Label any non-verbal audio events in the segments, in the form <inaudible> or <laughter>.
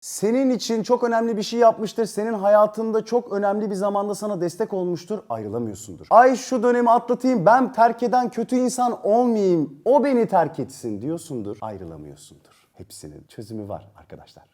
Senin için çok önemli bir şey yapmıştır. Senin hayatında çok önemli bir zamanda sana destek olmuştur. Ayrılamıyorsundur. Ay şu dönemi atlatayım. Ben terk eden kötü insan olmayayım. O beni terk etsin diyorsundur. Ayrılamıyorsundur. Hepsinin çözümü var arkadaşlar.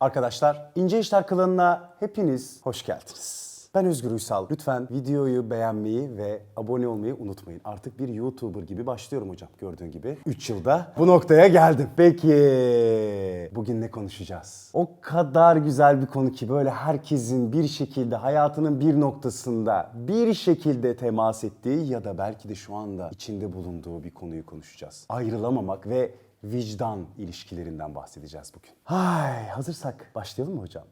Arkadaşlar İnce İşler klanına hepiniz hoş geldiniz. Ben Özgür Uysal. Lütfen videoyu beğenmeyi ve abone olmayı unutmayın. Artık bir YouTuber gibi başlıyorum hocam gördüğün gibi. 3 yılda bu noktaya geldim. Peki bugün ne konuşacağız? O kadar güzel bir konu ki böyle herkesin bir şekilde hayatının bir noktasında bir şekilde temas ettiği ya da belki de şu anda içinde bulunduğu bir konuyu konuşacağız. Ayrılamamak ve vicdan ilişkilerinden bahsedeceğiz bugün. Hay hazırsak başlayalım mı hocam?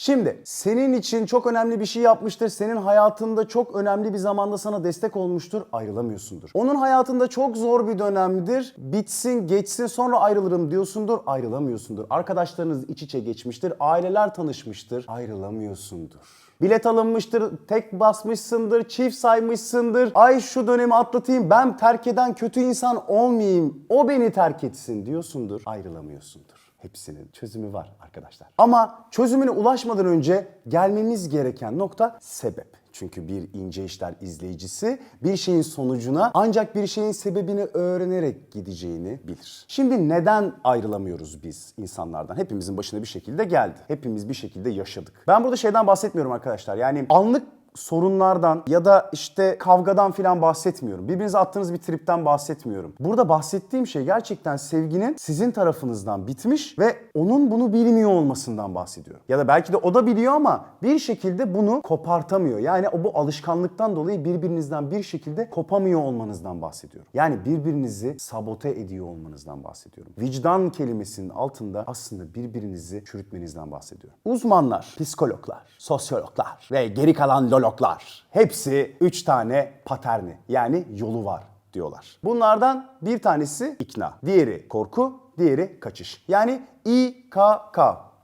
Şimdi senin için çok önemli bir şey yapmıştır. Senin hayatında çok önemli bir zamanda sana destek olmuştur. Ayrılamıyorsundur. Onun hayatında çok zor bir dönemdir. Bitsin, geçsin sonra ayrılırım diyorsundur. Ayrılamıyorsundur. Arkadaşlarınız iç içe geçmiştir. Aileler tanışmıştır. Ayrılamıyorsundur. Bilet alınmıştır, tek basmışsındır, çift saymışsındır. Ay şu dönemi atlatayım, ben terk eden kötü insan olmayayım. O beni terk etsin diyorsundur. Ayrılamıyorsundur. Hepsinin çözümü var arkadaşlar. Ama çözümüne ulaşmadan önce gelmemiz gereken nokta sebep. Çünkü bir ince işler izleyicisi bir şeyin sonucuna ancak bir şeyin sebebini öğrenerek gideceğini bilir. Şimdi neden ayrılamıyoruz biz insanlardan? Hepimizin başına bir şekilde geldi. Hepimiz bir şekilde yaşadık. Ben burada şeyden bahsetmiyorum arkadaşlar. Yani anlık sorunlardan ya da işte kavgadan filan bahsetmiyorum. Birbirinize attığınız bir tripten bahsetmiyorum. Burada bahsettiğim şey gerçekten sevginin sizin tarafınızdan bitmiş ve onun bunu bilmiyor olmasından bahsediyorum. Ya da belki de o da biliyor ama bir şekilde bunu kopartamıyor. Yani o bu alışkanlıktan dolayı birbirinizden bir şekilde kopamıyor olmanızdan bahsediyorum. Yani birbirinizi sabote ediyor olmanızdan bahsediyorum. Vicdan kelimesinin altında aslında birbirinizi çürütmenizden bahsediyorum. Uzmanlar, psikologlar, sosyologlar ve geri kalan lologlar hepsi 3 tane paterni yani yolu var diyorlar. Bunlardan bir tanesi ikna, diğeri korku, diğeri kaçış. Yani İKK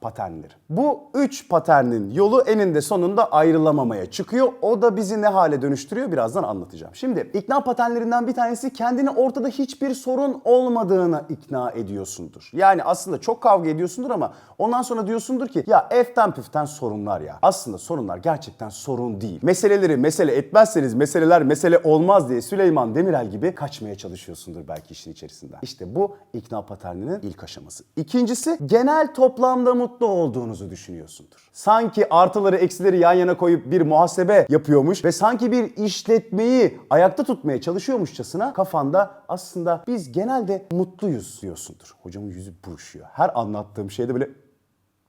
paternleri. Bu üç paternin yolu eninde sonunda ayrılamamaya çıkıyor. O da bizi ne hale dönüştürüyor birazdan anlatacağım. Şimdi ikna paternlerinden bir tanesi kendini ortada hiçbir sorun olmadığına ikna ediyorsundur. Yani aslında çok kavga ediyorsundur ama ondan sonra diyorsundur ki ya eften püften sorunlar ya. Aslında sorunlar gerçekten sorun değil. Meseleleri mesele etmezseniz meseleler mesele olmaz diye Süleyman Demirel gibi kaçmaya çalışıyorsundur belki işin içerisinden. İşte bu ikna paterninin ilk aşaması. İkincisi genel toplamda mutlu olduğunuzu düşünüyorsundur. Sanki artıları eksileri yan yana koyup bir muhasebe yapıyormuş ve sanki bir işletmeyi ayakta tutmaya çalışıyormuşçasına kafanda aslında biz genelde mutluyuz diyorsundur. Hocamın yüzü buruşuyor. Her anlattığım şeyde böyle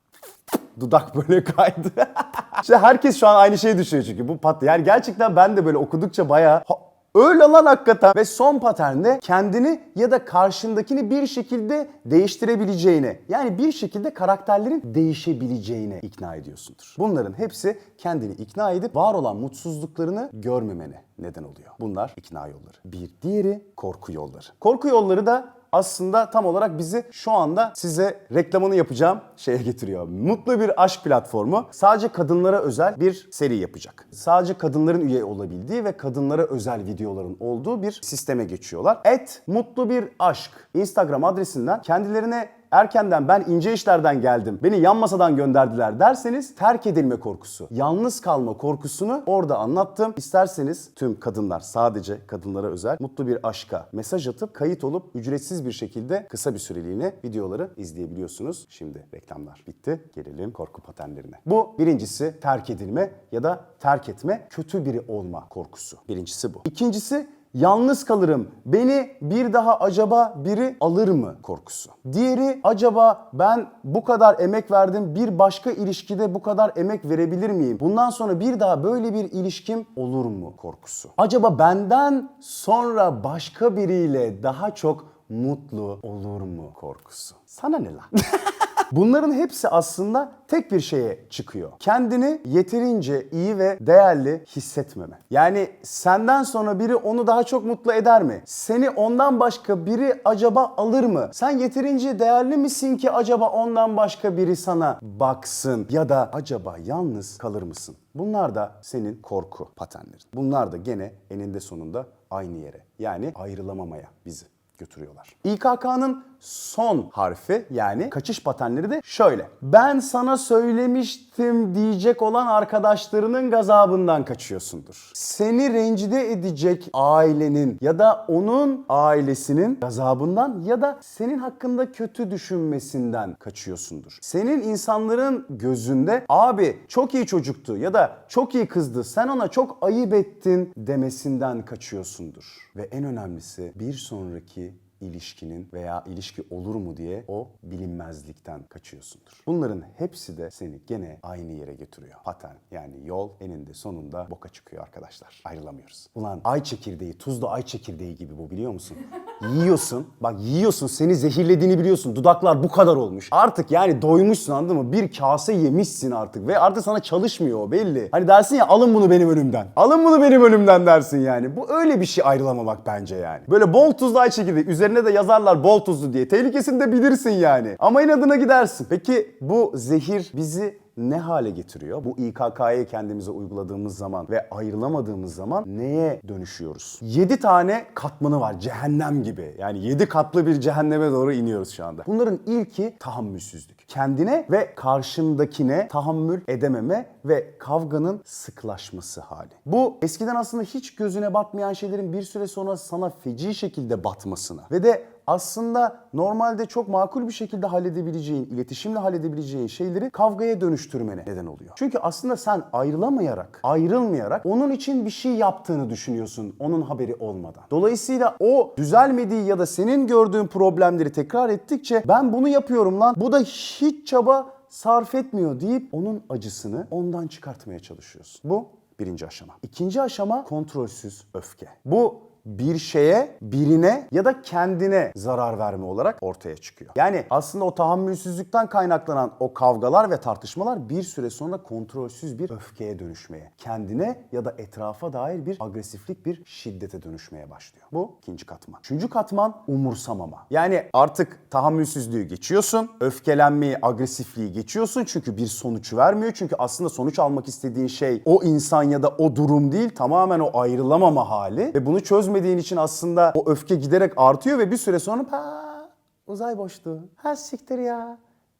<laughs> dudak böyle kaydı. <laughs> işte herkes şu an aynı şeyi düşünüyor çünkü bu pat yani gerçekten ben de böyle okudukça bayağı "Ha, Öyle lan hakikaten. Ve son paternde kendini ya da karşındakini bir şekilde değiştirebileceğine yani bir şekilde karakterlerin değişebileceğine ikna ediyorsundur. Bunların hepsi kendini ikna edip var olan mutsuzluklarını görmemene neden oluyor. Bunlar ikna yolları. Bir diğeri korku yolları. Korku yolları da aslında tam olarak bizi şu anda size reklamını yapacağım şeye getiriyor. Mutlu bir aşk platformu sadece kadınlara özel bir seri yapacak. Sadece kadınların üye olabildiği ve kadınlara özel videoların olduğu bir sisteme geçiyorlar. Et mutlu bir aşk Instagram adresinden kendilerine erkenden ben ince işlerden geldim, beni yan masadan gönderdiler derseniz terk edilme korkusu, yalnız kalma korkusunu orada anlattım. İsterseniz tüm kadınlar sadece kadınlara özel mutlu bir aşka mesaj atıp kayıt olup ücretsiz bir şekilde kısa bir süreliğine videoları izleyebiliyorsunuz. Şimdi reklamlar bitti. Gelelim korku paternlerine. Bu birincisi terk edilme ya da terk etme kötü biri olma korkusu. Birincisi bu. İkincisi Yalnız kalırım. Beni bir daha acaba biri alır mı korkusu. Diğeri acaba ben bu kadar emek verdim bir başka ilişkide bu kadar emek verebilir miyim? Bundan sonra bir daha böyle bir ilişkim olur mu korkusu. Acaba benden sonra başka biriyle daha çok mutlu olur mu korkusu. Sana ne lan? <laughs> Bunların hepsi aslında tek bir şeye çıkıyor. Kendini yeterince iyi ve değerli hissetmeme. Yani senden sonra biri onu daha çok mutlu eder mi? Seni ondan başka biri acaba alır mı? Sen yeterince değerli misin ki acaba ondan başka biri sana baksın? Ya da acaba yalnız kalır mısın? Bunlar da senin korku paternlerin. Bunlar da gene eninde sonunda aynı yere yani ayrılamamaya bizi götürüyorlar. İKK'nın son harfi yani kaçış patenleri de şöyle. Ben sana söylemiştim diyecek olan arkadaşlarının gazabından kaçıyorsundur. Seni rencide edecek ailenin ya da onun ailesinin gazabından ya da senin hakkında kötü düşünmesinden kaçıyorsundur. Senin insanların gözünde abi çok iyi çocuktu ya da çok iyi kızdı sen ona çok ayıp ettin demesinden kaçıyorsundur. Ve en önemlisi bir sonraki ilişkinin veya ilişki olur mu diye o bilinmezlikten kaçıyorsundur. Bunların hepsi de seni gene aynı yere getiriyor. Paten yani yol eninde sonunda boka çıkıyor arkadaşlar. Ayrılamıyoruz. Ulan ay çekirdeği, tuzlu ay çekirdeği gibi bu biliyor musun? Yiyorsun, bak yiyorsun seni zehirlediğini biliyorsun. Dudaklar bu kadar olmuş. Artık yani doymuşsun anladın mı? Bir kase yemişsin artık ve artık sana çalışmıyor o belli. Hani dersin ya alın bunu benim önümden. Alın bunu benim önümden dersin yani. Bu öyle bir şey ayrılamamak bence yani. Böyle bol tuzlu ay çekirdeği üzerine de yazarlar bol tuzlu diye. Tehlikesini de bilirsin yani. Ama inadına gidersin. Peki bu zehir bizi ne hale getiriyor? Bu İKK'yı kendimize uyguladığımız zaman ve ayrılamadığımız zaman neye dönüşüyoruz? 7 tane katmanı var cehennem gibi. Yani 7 katlı bir cehenneme doğru iniyoruz şu anda. Bunların ilki tahammülsüzlük. Kendine ve karşındakine tahammül edememe ve kavganın sıklaşması hali. Bu eskiden aslında hiç gözüne batmayan şeylerin bir süre sonra sana feci şekilde batmasına ve de aslında normalde çok makul bir şekilde halledebileceğin, iletişimle halledebileceğin şeyleri kavgaya dönüştürmene neden oluyor. Çünkü aslında sen ayrılamayarak, ayrılmayarak onun için bir şey yaptığını düşünüyorsun onun haberi olmadan. Dolayısıyla o düzelmediği ya da senin gördüğün problemleri tekrar ettikçe ben bunu yapıyorum lan bu da hiç çaba sarf etmiyor deyip onun acısını ondan çıkartmaya çalışıyorsun. Bu birinci aşama. İkinci aşama kontrolsüz öfke. Bu bir şeye, birine ya da kendine zarar verme olarak ortaya çıkıyor. Yani aslında o tahammülsüzlükten kaynaklanan o kavgalar ve tartışmalar bir süre sonra kontrolsüz bir öfkeye dönüşmeye, kendine ya da etrafa dair bir agresiflik, bir şiddete dönüşmeye başlıyor. Bu ikinci katman. Üçüncü katman umursamama. Yani artık tahammülsüzlüğü geçiyorsun, öfkelenmeyi, agresifliği geçiyorsun çünkü bir sonuç vermiyor. Çünkü aslında sonuç almak istediğin şey o insan ya da o durum değil, tamamen o ayrılamama hali ve bunu çözmediğin için aslında o öfke giderek artıyor ve bir süre sonra ha, uzay boşluğu, ha siktir ya,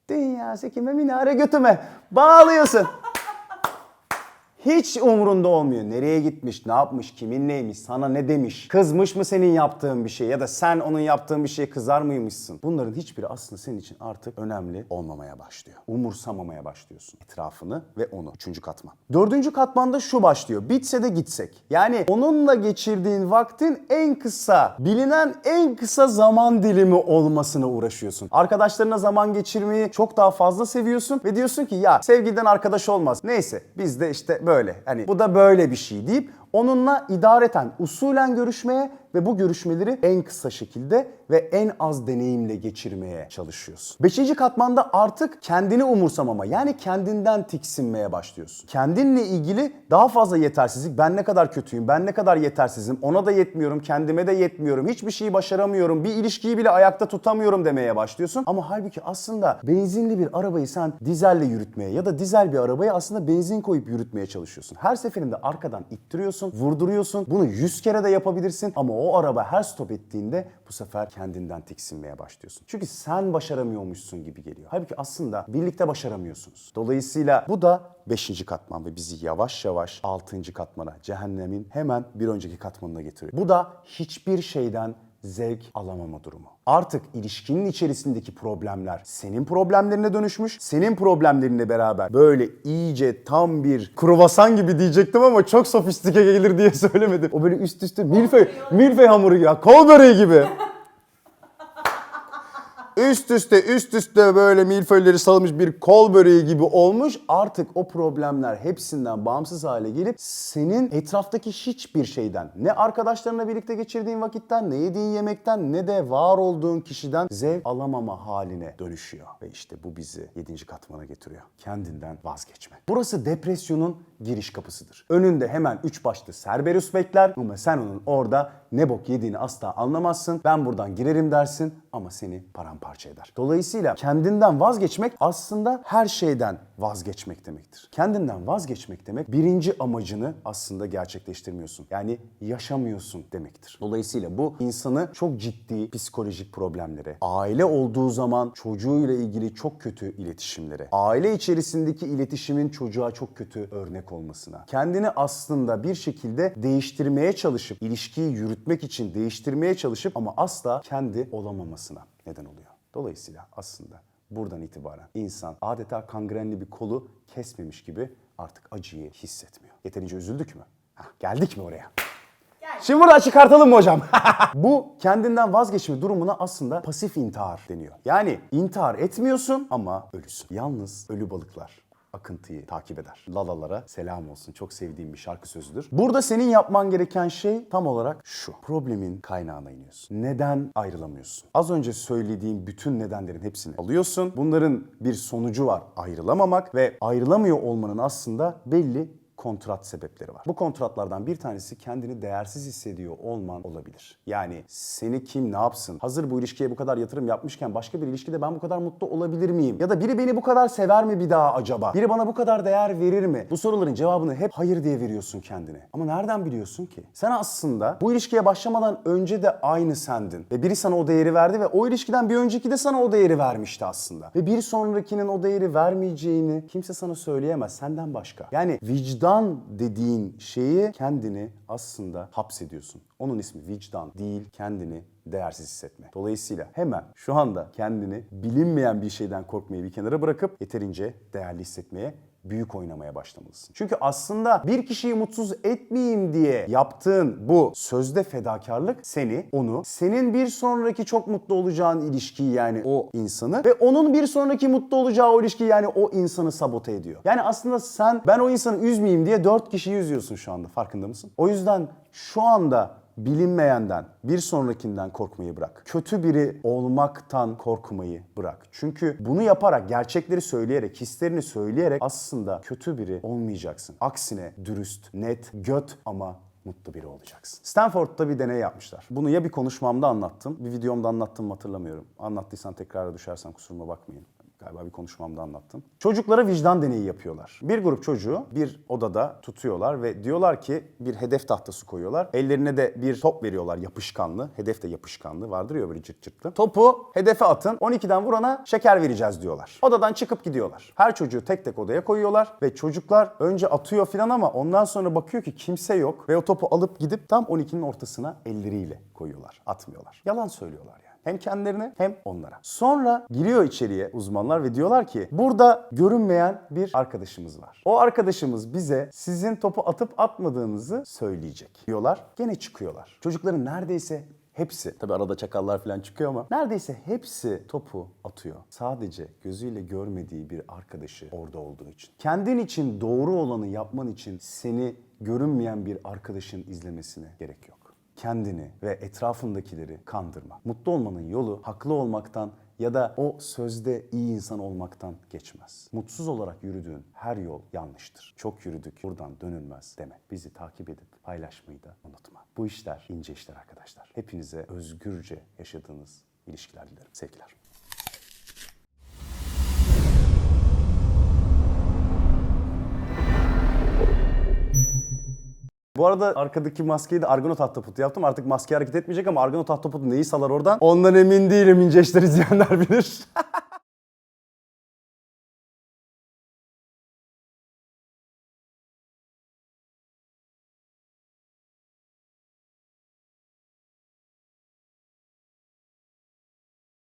dünya sikime minare götüme. Bağlıyorsun. Hiç umurunda olmuyor. Nereye gitmiş, ne yapmış, kimin neymiş, sana ne demiş, kızmış mı senin yaptığın bir şey ya da sen onun yaptığın bir şeye kızar mıymışsın? Bunların hiçbiri aslında senin için artık önemli olmamaya başlıyor. Umursamamaya başlıyorsun etrafını ve onu. Üçüncü katman. Dördüncü katmanda şu başlıyor. Bitse de gitsek. Yani onunla geçirdiğin vaktin en kısa, bilinen en kısa zaman dilimi olmasına uğraşıyorsun. Arkadaşlarına zaman geçirmeyi çok daha fazla seviyorsun ve diyorsun ki ya sevgiden arkadaş olmaz. Neyse biz de işte böyle. Hani bu da böyle bir şey deyip onunla idareten, usulen görüşmeye ve bu görüşmeleri en kısa şekilde ve en az deneyimle geçirmeye çalışıyorsun. Beşinci katmanda artık kendini umursamama yani kendinden tiksinmeye başlıyorsun. Kendinle ilgili daha fazla yetersizlik, ben ne kadar kötüyüm, ben ne kadar yetersizim, ona da yetmiyorum, kendime de yetmiyorum, hiçbir şeyi başaramıyorum, bir ilişkiyi bile ayakta tutamıyorum demeye başlıyorsun. Ama halbuki aslında benzinli bir arabayı sen dizelle yürütmeye ya da dizel bir arabaya aslında benzin koyup yürütmeye çalışıyorsun. Her seferinde arkadan ittiriyorsun, vurduruyorsun. Bunu 100 kere de yapabilirsin ama o araba her stop ettiğinde bu sefer kendinden tiksinmeye başlıyorsun. Çünkü sen başaramıyormuşsun gibi geliyor. Halbuki aslında birlikte başaramıyorsunuz. Dolayısıyla bu da 5. katman ve bizi yavaş yavaş 6. katmana, cehennemin hemen bir önceki katmanına getiriyor. Bu da hiçbir şeyden zevk alamama durumu. Artık ilişkinin içerisindeki problemler senin problemlerine dönüşmüş. Senin problemlerinle beraber böyle iyice tam bir kruvasan gibi diyecektim ama çok sofistike gelir diye <laughs> söylemedim. O böyle üst üste milföy, milföy hamuru ya, kol böreği gibi. Üst üste üst üste böyle milföyleri salmış bir kol böreği gibi olmuş. Artık o problemler hepsinden bağımsız hale gelip senin etraftaki hiçbir şeyden ne arkadaşlarına birlikte geçirdiğin vakitten ne yediğin yemekten ne de var olduğun kişiden zevk alamama haline dönüşüyor. Ve işte bu bizi 7. katmana getiriyor. Kendinden vazgeçme. Burası depresyonun giriş kapısıdır. Önünde hemen üç başlı Cerberus bekler ama sen onun orada ne bok yediğini asla anlamazsın. Ben buradan girerim dersin ama seni paramparça eder. Dolayısıyla kendinden vazgeçmek aslında her şeyden vazgeçmek demektir. Kendinden vazgeçmek demek birinci amacını aslında gerçekleştirmiyorsun. Yani yaşamıyorsun demektir. Dolayısıyla bu insanı çok ciddi psikolojik problemlere, aile olduğu zaman çocuğuyla ilgili çok kötü iletişimlere, aile içerisindeki iletişimin çocuğa çok kötü örnek olmasına, kendini aslında bir şekilde değiştirmeye çalışıp, ilişkiyi yürütmek için değiştirmeye çalışıp ama asla kendi olamamasına neden oluyor. Dolayısıyla aslında buradan itibaren insan adeta kangrenli bir kolu kesmemiş gibi artık acıyı hissetmiyor. Yeterince üzüldük mü? Hah, geldik mi oraya? Şimdi buradan çıkartalım mı hocam? <laughs> Bu kendinden vazgeçme durumuna aslında pasif intihar deniyor. Yani intihar etmiyorsun ama ölüsün. Yalnız ölü balıklar akıntıyı takip eder. Lalalara selam olsun. Çok sevdiğim bir şarkı sözüdür. Burada senin yapman gereken şey tam olarak şu. Problemin kaynağına iniyorsun. Neden ayrılamıyorsun? Az önce söylediğim bütün nedenlerin hepsini alıyorsun. Bunların bir sonucu var. Ayrılamamak ve ayrılamıyor olmanın aslında belli kontrat sebepleri var. Bu kontratlardan bir tanesi kendini değersiz hissediyor olman olabilir. Yani seni kim ne yapsın? Hazır bu ilişkiye bu kadar yatırım yapmışken başka bir ilişkide ben bu kadar mutlu olabilir miyim? Ya da biri beni bu kadar sever mi bir daha acaba? Biri bana bu kadar değer verir mi? Bu soruların cevabını hep hayır diye veriyorsun kendine. Ama nereden biliyorsun ki? Sen aslında bu ilişkiye başlamadan önce de aynı sendin. Ve biri sana o değeri verdi ve o ilişkiden bir önceki de sana o değeri vermişti aslında. Ve bir sonrakinin o değeri vermeyeceğini kimse sana söyleyemez senden başka. Yani vicdan dediğin şeyi kendini aslında hapsediyorsun. Onun ismi vicdan değil kendini değersiz hissetme. Dolayısıyla hemen şu anda kendini bilinmeyen bir şeyden korkmayı bir kenara bırakıp yeterince değerli hissetmeye büyük oynamaya başlamalısın. Çünkü aslında bir kişiyi mutsuz etmeyeyim diye yaptığın bu sözde fedakarlık seni, onu, senin bir sonraki çok mutlu olacağın ilişkiyi yani o insanı ve onun bir sonraki mutlu olacağı o ilişkiyi yani o insanı sabote ediyor. Yani aslında sen ben o insanı üzmeyeyim diye dört kişiyi üzüyorsun şu anda farkında mısın? O yüzden şu anda bilinmeyenden, bir sonrakinden korkmayı bırak. Kötü biri olmaktan korkmayı bırak. Çünkü bunu yaparak, gerçekleri söyleyerek, hislerini söyleyerek aslında kötü biri olmayacaksın. Aksine dürüst, net, göt ama mutlu biri olacaksın. Stanford'da bir deney yapmışlar. Bunu ya bir konuşmamda anlattım, bir videomda anlattım mı hatırlamıyorum. Anlattıysam tekrara düşersem kusuruma bakmayın. Galiba bir konuşmamda anlattım. Çocuklara vicdan deneyi yapıyorlar. Bir grup çocuğu bir odada tutuyorlar ve diyorlar ki bir hedef tahtası koyuyorlar. Ellerine de bir top veriyorlar yapışkanlı. Hedef de yapışkanlı vardır ya böyle cırt cırtlı. Topu hedefe atın. 12'den vurana şeker vereceğiz diyorlar. Odadan çıkıp gidiyorlar. Her çocuğu tek tek odaya koyuyorlar ve çocuklar önce atıyor filan ama ondan sonra bakıyor ki kimse yok ve o topu alıp gidip tam 12'nin ortasına elleriyle koyuyorlar. Atmıyorlar. Yalan söylüyorlar yani. Hem kendilerine hem onlara. Sonra giriyor içeriye uzmanlar ve diyorlar ki burada görünmeyen bir arkadaşımız var. O arkadaşımız bize sizin topu atıp atmadığınızı söyleyecek diyorlar. Gene çıkıyorlar. Çocukların neredeyse hepsi, tabi arada çakallar falan çıkıyor ama neredeyse hepsi topu atıyor. Sadece gözüyle görmediği bir arkadaşı orada olduğu için. Kendin için doğru olanı yapman için seni görünmeyen bir arkadaşın izlemesine gerek yok kendini ve etrafındakileri kandırma. Mutlu olmanın yolu haklı olmaktan ya da o sözde iyi insan olmaktan geçmez. Mutsuz olarak yürüdüğün her yol yanlıştır. Çok yürüdük, buradan dönülmez deme. Bizi takip edip paylaşmayı da unutma. Bu işler ince işler arkadaşlar. Hepinize özgürce yaşadığınız ilişkiler dilerim. Sevgiler. Arada arkadaki maskeyi de Argonaut Ahtapot'u yaptım. Artık maske hareket etmeyecek ama Argonaut Ahtapot neyi salar oradan? Ondan emin değilim. İnce işler izleyenler bilir. <laughs>